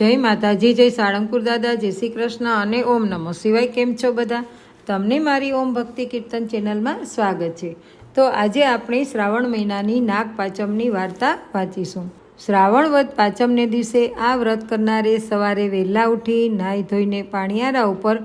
જય માતાજી, જય સાળંગપુર દાદા, જય શ્રી કૃષ્ણ અને ઓમ નમો. શિવાય કેમ છો બધા? તમને મારી ઓમ ભક્તિ કીર્તન ચેનલમાં સ્વાગત છે. તો આજે આપણે શ્રાવણ મહિનાની નાગ પાંચમની વાર્તા વાંચીશું. શ્રાવણ વદ પાંચમને દિવસે આ વ્રત કરનારે સવારે વહેલા ઉઠી નાહી ધોઈને પાણીયારા ઉપર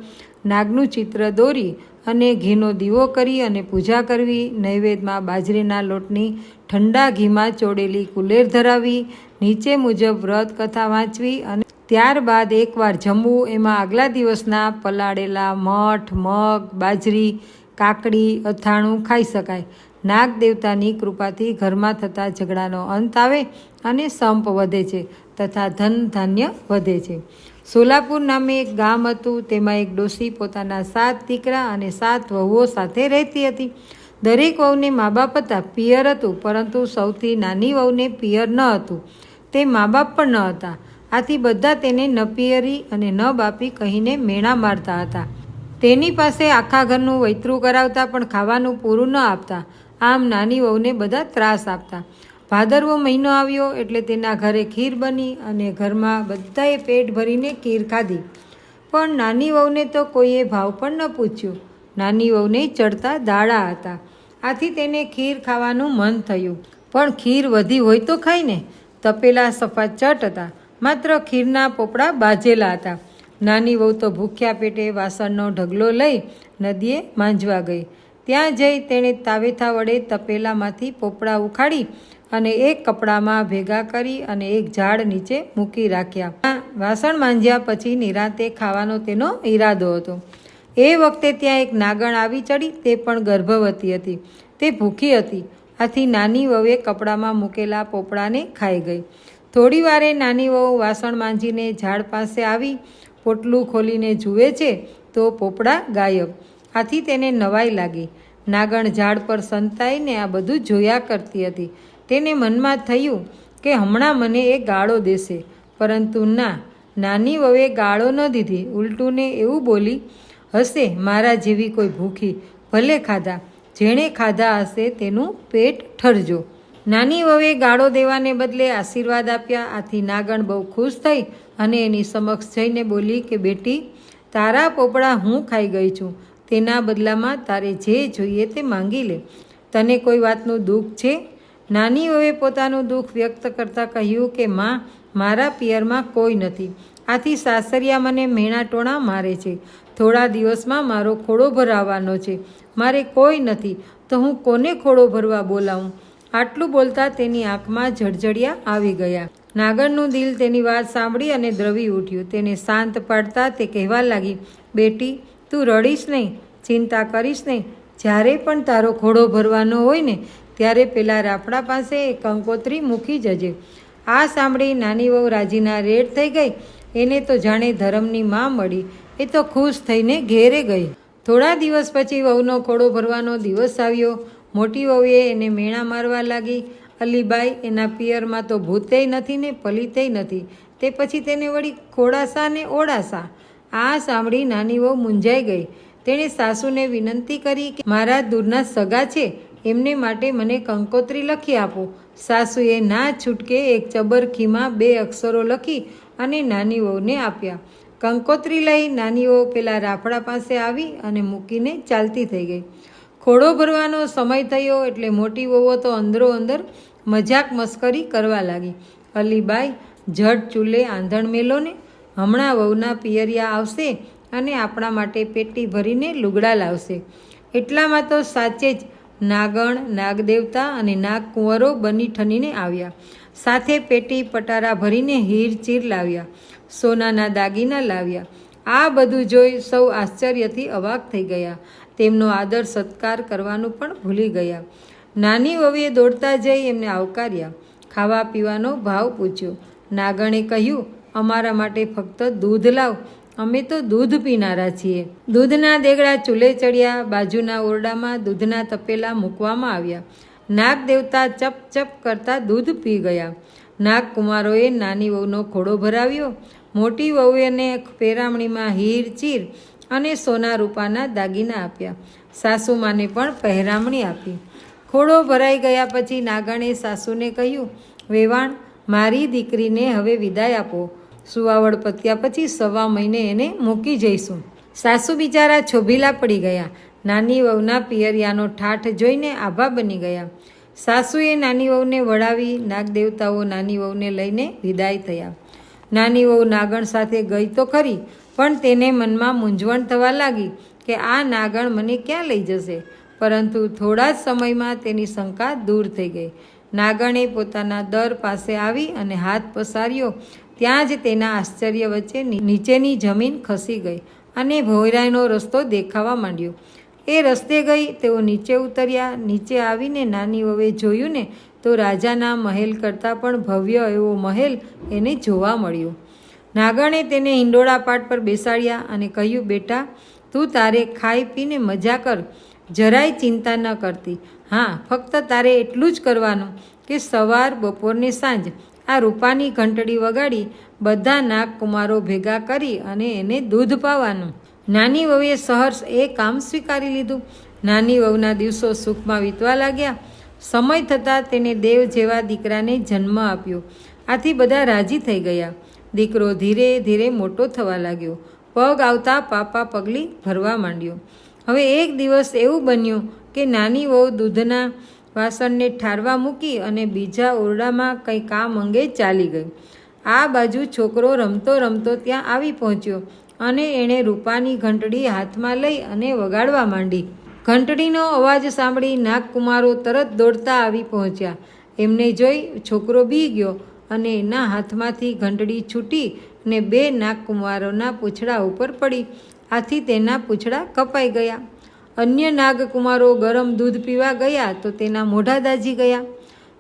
નાગનું ચિત્ર દોરી અને ઘીનો દીવો કરી અને પૂજા કરવી. નૈવેદ્યમાં બાજરીના લોટની ઠંડા ઘીમાં ચોડેલી કુલેર ધરાવી, નીચે મુજબ વ્રત કથા વાંચવી અને ત્યારબાદ એકવાર જમવું. એમાં આગલા દિવસના પલાળેલા મઠ, મગ, બાજરી, કાકડી, અથાણું ખાઈ શકાય. નાગ દેવતાની કૃપાથી ઘરમાં થતા ઝઘડાનો અંત આવે અને સંપ વધે છે તથા ધન ધાન્ય વધે છે. સોલાપુર નામે એક ગામ હતું. તેમાં એક ડોસી પોતાના સાત દીકરા અને સાત વહુઓ સાથે રહેતી હતી. દરેક વહુને મા બાપ હતા, પિયર હતું, પરંતુ સૌથી નાની વહુને પિયર ન હતું. તે મા બાપ પણ ન હતા. આથી બધા તેને ન પિયરી અને ન બાપી કહીને મેણા મારતા હતા. તેની પાસે આખા ઘરનું વૈતરું કરાવતા પણ ખાવાનું પૂરું ન આપતા. આમ નાની વહુને બધા ત્રાસ આપતા. ભાદરવો મહિનો આવ્યો એટલે તેના ઘરે ખીર બની અને ઘરમાં બધાએ પેટ ભરીને ખીર ખાધી. પણ નાની વહુને તો કોઈએ ભાવ પણ ન પૂછ્યો. નાની વહુને ચડતા દાડા હતા. આથી તેને ખીર ખાવાનું મન થયું. પણ ખીર વધી હોય તો ખાય ને? તપેલા સફા ચટ હતા. માત્ર ખીરના પોપડા બાજેલા હતા. નાની વહુ તો ભૂખ્યા પેટે વાસણનો ઢગલો લઈ નદીએ માંજવા ગઈ. ત્યાં જઈ તેણે તાવેથા વડે તપેલામાંથી પોપડા ઉખાડી અને એક કપડામાં ભેગા કરી અને એક ઝાડ નીચે મૂકી રાખ્યા. વાસણ માંજ્યા પછી નિરાતે ખાવાનો તેનો ઈરાદો હતો. એ વખતે ત્યાં એક નાગણ આવી ચડી, તે પણ ગર્ભવતી હતી. તે ભૂખી હતી. આથી નાની વહુએ કપડામાં મૂકેલા પોપડાને ખાઈ ગઈ. થોડી વારે નાની વહુ વાસણ માંજીને ઝાડ પાસે આવી, પોટલું ખોલીને જુએ છે તો પોપડા ગાયબ. આથી તેને નવાઈ લાગી. નાગણ ઝાડ પર સંતાઈને આ બધું જોયા કરતી હતી. તેને મનમાં થયું કે હમણાં મને એ ગાળો દેશે. પરંતુ ના, નાની વવે ગાળો ન દીધી. ઉલટુને એવું બોલી, હશે મારા જેવી કોઈ ભૂખી. ભલે ખાધા. જેણે ખાધા હશે તેનું પેટ ઠરજો. નાની વવે ગાળો દેવાને બદલે આશીર્વાદ આપ્યા. આથી નાગણ બહુ ખુશ થઈ અને એની સમક્ષ જઈને બોલી કે, બેટી, તારા પોપડા હું ખાઈ ગઈ છું. તેના બદલામાં તારે જે જોઈએ તે માંગી લે. તને કોઈ વાતનું દુઃખ છે? નાની વહુએ પોતાનું દુઃખ વ્યક્ત કરતાં કહ્યું કે, માં, મારા પિયરમાં કોઈ નથી. આથી સાસરિયા મને મેણાટોણા મારે છે. થોડા દિવસમાં મારો ખોડો ભરાવાનો છે. મારે કોઈ નથી, તો હું કોને ખોડો ભરવા બોલાવું? આટલું બોલતા તેની આંખમાં જળજળિયા આવી ગયા. નાગરનું દિલ તેની વાત સાંભળી અને દ્રવી ઉઠ્યું. તેને શાંત પાડતા તે કહેવા લાગી, બેટી, તું રડીશ નહીં, ચિંતા કરીશ નહીં. જ્યારે પણ તારો ખોડો ભરવાનો હોય ને ત્યારે પેલા રાફડા પાસે કંકોત્રી મૂકી જજે. આ સાંભળી નાની વહુ રાજીના રેડ થઈ ગઈ. એને તો જાણે ધર્મની માં મળી. એ તો ખુશ થઈને ઘેરે ગઈ. થોડા દિવસ પછી વહુનો ખોડો ભરવાનો દિવસ આવ્યો. મોટી વહુએ એને મેણા મારવા લાગી. અલીબાઈ, એના પિયરમાં તો ભૂતેય નથી ને પલિતેય નથી. તે પછી તેને વળી ખોડાસા ને ઓડાસા. આ સાંભળી નાની વહુ મૂંઝાઈ ગઈ. તેણે સાસુને વિનંતી કરી કે, મારા દૂરના સગા છે. એમને માટે મને કંકોત્રી લખી આપો. સાસુએ ના છૂટકે એક ચબરખીમાં બે અક્ષરો લખી અને નાની વહુને આપ્યા. કંકોત્રી લઈ નાની વહુ પેલા રાફડા પાસે આવી અને મૂકીને ચાલતી થઈ ગઈ. ખોડો ભરવાનો સમય થયો એટલે મોટી વહુઓ તો અંદરો અંદર મજાક મસ્કરી કરવા લાગી. અલીબાઈ જડ ચૂલે આંધણ મેલો ને હમણાં વહુના પિયરિયા આવશે અને આપણા માટે પેટી ભરીને લુગડા લાવશે. એટલામાં તો સાચે જ નાગણ, નાગદેવતા અને નાગ કુંવરો બની ઠનીને આવ્યા. સાથે પેટી પટારા ભરીને હીર ચીર લાવ્યા. સોનાના દાગીના લાવ્યા. આ બધું જોઈ સૌ આશ્ચર્યથી અવાક થઈ ગયા. તેમનો આદર સત્કાર કરવાનું પણ ભૂલી ગયા. નાની વવીએ દોડતા જઈ એમને આવકાર્યા. ખાવા પીવાનો ભાવ પૂછ્યો. નાગણે કહ્યું, અમારા માટે ફક્ત દૂધ લાવ. અમે તો દૂધ પીનારા છીએ. દૂધના દેગડા ચૂલે ચડ્યા, બાજુના ઓરડામાં દૂધના તપેલા મૂકવામાં આવ્યા. નાગ દેવતા ચપ ચપ કરતા દૂધ પી ગયા. નાગ કુમારોએ નાની વહુનો ખોડો ભરાવ્યો. મોટી વહુએને પેરામણીમાં હીર, ચીર અને સોના રૂપાના દાગીના આપ્યા. સાસુમાને પણ પહેરામણી આપી. ખોડો ભરાઈ ગયા પછી નાગણે સાસુને કહ્યું, વેવાણ, મારી દીકરીને હવે વિદાય આપો. સુવાવડ પત્યા પછી સવા મહિને એને મૂકી જઈશું. સાસુ બિચારા છોભીલા પડી ગયા. નાની વહુના પિયરિયાનો ઠાઠ જોઈને આભા બની ગયા. સાસુએ નાની વહુને વળાવી નાગદેવતાઓ નાની વહુને લઈને વિદાય થયા. નાની વહુ નાગણ સાથે ગઈ તો ખરી, પણ તેને મનમાં મૂંઝવણ થવા લાગી કે આ નાગણ મને ક્યાં લઈ જશે? પરંતુ થોડા જ સમયમાં તેની શંકા દૂર થઈ ગઈ. નાગણે પોતાના દર પાસે આવી અને હાથ પસાર્યો ત્યાં જ તેના આશ્ચર્ય વચ્ચે નીચેની જમીન ખસી ગઈ અને ભોયરાયનો રસ્તો દેખાવા માંડ્યો. એ રસ્તે ગઈ તેઓ નીચે ઉતર્યા. નીચે આવીને નાની વવે જોયું ને તો રાજાના મહેલ કરતાં પણ ભવ્ય એવો મહેલ એને જોવા મળ્યો. નાગણે તેને હિંડોળા પાટ પર બેસાડ્યા અને કહ્યું, બેટા, તું તારે ખાઈ પીને મજા કર. જરાય ચિંતા ન કરતી. હા, ફક્ત તારે એટલું જ કરવાનું કે સવાર બપોરને સાંજ આ રૂપાની ઘંટડી વગાડી બધા નાગકુમારો ભેગા કરી અને એને દૂધ પાવાનું. નાની વહુએ સહર્ષ એ કામ સ્વીકારી લીધું. નાની વહુના દિવસો સુખમાં વીતવા લાગ્યા. સમય થતાં તેને દેવ જેવા દીકરાને જન્મ આપ્યો. આથી બધા રાજી થઈ ગયા. દીકરો ધીરે ધીરે મોટો થવા લાગ્યો. પગ આવતા પાપા પગલી ભરવા માંડ્યો. હવે એક દિવસ એવું બન્યું કે નાની વહુ દૂધના વાસણને ઠારવા મૂકી અને બીજા ઓરડામાં કંઈ કામ અંગે ચાલી ગઈ. આ બાજુ છોકરો રમતો રમતો ત્યાં આવી પહોંચ્યો અને એણે રૂપાની ઘંટડી હાથમાં લઈ અને વગાડવા માંડી. ઘંટડીનો અવાજ સાંભળી નાગકુમારો તરત દોડતા આવી પહોંચ્યા. એમને જોઈ છોકરો બી ગયો અને એના હાથમાંથી ઘંટડી છૂટી અને બે નાગકુમારોના પૂંછડા ઉપર પડી. આથી તેના પૂંછડા કપાઈ ગયા. અન્ય નાગકુમારો ગરમ દૂધ પીવા ગયા તો તેના મોઢા દાજી ગયા.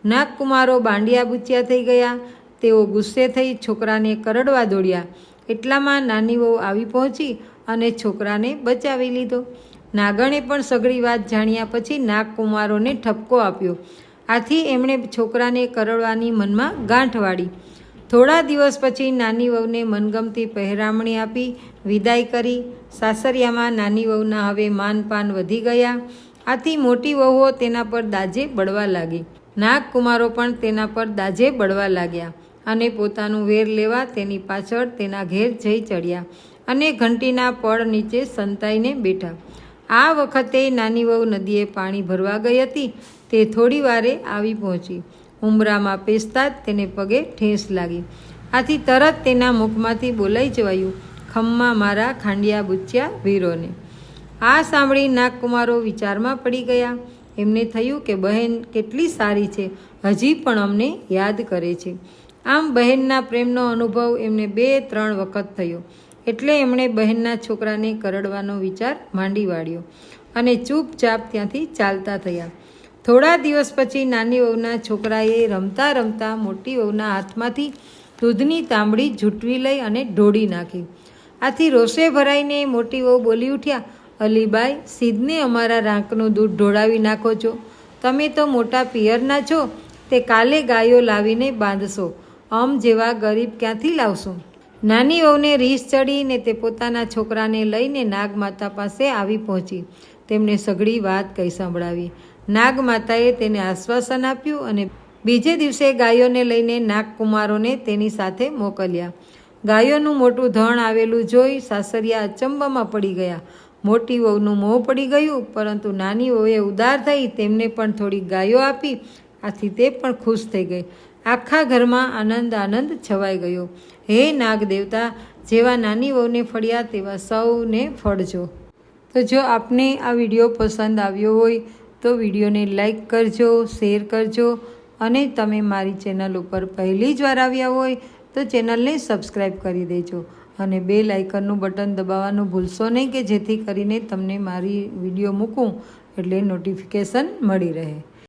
નાગકુમારો બાંડિયા બુચ્યા થઈ ગયા. તેઓ ગુસ્સે થઈ છોકરાને કરડવા દોડ્યા. એટલામાં નાની વહુ આવી પહોંચી અને છોકરાને બચાવી લીધો. નાગણે પણ સઘળી વાત જાણ્યા પછી નાગકુમારોને ઠપકો આપ્યો. આથી એમણે છોકરાને કરડવાની મનમાં ગાંઠ વાળી. થોડા દિવસ પછી નાની વહુને મનગમતી પહેરામણી આપી, વિદાય કરી. સાસરિયામાં નાની વહુના હવે માનપાન વધી ગયા. આથી મોટી વહુઓ તેના પર દાજે બળવા લાગી. નાગકુમારો પણ તેના પર દાજે બળવા લાગ્યા અને પોતાનું વેર લેવા તેની પાછળ તેના ઘેર જઈ ચડ્યા અને ઘંટીના પડ નીચે સંતાઈને બેઠા. આ વખતે નાની વહુ નદીએ પાણી ભરવા ગઈ હતી. તે થોડી વારે આવી પહોંચી. ઉમરામાં પેસતા જ તેને પગે ઠેસ લાગી. આથી તરત તેના મુખમાંથી બોલાઈ જવાયું, ખમ્મા મારા ખાંડિયા બુચ્યા વીરોને. આ સાંભળી નાગકુમારો વિચારમાં પડી ગયા. એમને થયું કે બહેન કેટલી સારી છે, હજી પણ અમને યાદ કરે છે. આમ બહેનના પ્રેમનો અનુભવ એમને બે ત્રણ વખત થયો. એટલે એમણે બહેનના છોકરાને કરડવાનો વિચાર માંડી વાળ્યો અને ચૂપચાપ ત્યાંથી ચાલતા થયા. થોડા દિવસ પછી નાની વહુના છોકરાએ રમતા રમતા મોટી વહુના હાથમાંથી દૂધની તાંબડી ઝૂંટવી લઈ અને ઢોળી નાખી. આથી રોષે ભરાઈને મોટી વહુ બોલી ઉઠ્યા, અલીબાઈ સિદ્ધને અમારા રાંકનું દૂધ ઢોળાવી નાખો છો. તમે તો મોટા પિયરના છો, તે કાલે ગાયો લાવીને બાંધશો. અમ જેવા ગરીબ ક્યાંથી લાવશું? નાની વહુને રીસ ચડીને તે પોતાના છોકરાને લઈને નાગમાતા પાસે આવી પહોંચી. તેમને સઘળી વાત કહી સંભળાવી. નાગમાતાએ તેને આશ્વાસન આપ્યું અને બીજે દિવસે ગાયોને લઈને નાગકુમારોને તેની સાથે મોકલ્યા. ગાયોનું મોટું ધણ આવેલું જોઈ સાસરિયા અચંબામાં પડી ગયા. મોટી વહુનું મોં પડી ગયું, પરંતુ નાની વહુએ ઉદાર થઈ તેમને પણ થોડી ગાયો આપી, આથી તે પણ ખુશ થઈ ગઈ. આખા ઘરમાં આનંદ આનંદ છવાઈ ગયો. હે નાગ દેવતા જેવા નાની વહુને ફળ્યા તેવા સૌને ફળજો. તો જો આપને આ વીડિયો પસંદ આવ્યો હોય તો વિડીયોને લાઈક કરજો, શેર કરજો અને તમે મારી ચેનલ ઉપર પહેલી જ વાર આવ્યા હોય તો ચેનલને સબસ્ક્રાઈબ કરી દેજો અને બે લાઇકનનું બટન દબાવવાનું ભૂલશો નહીં કે જેથી કરીને તમને મારી વીડિયો મૂકું એટલે નોટિફિકેશન મળી રહે.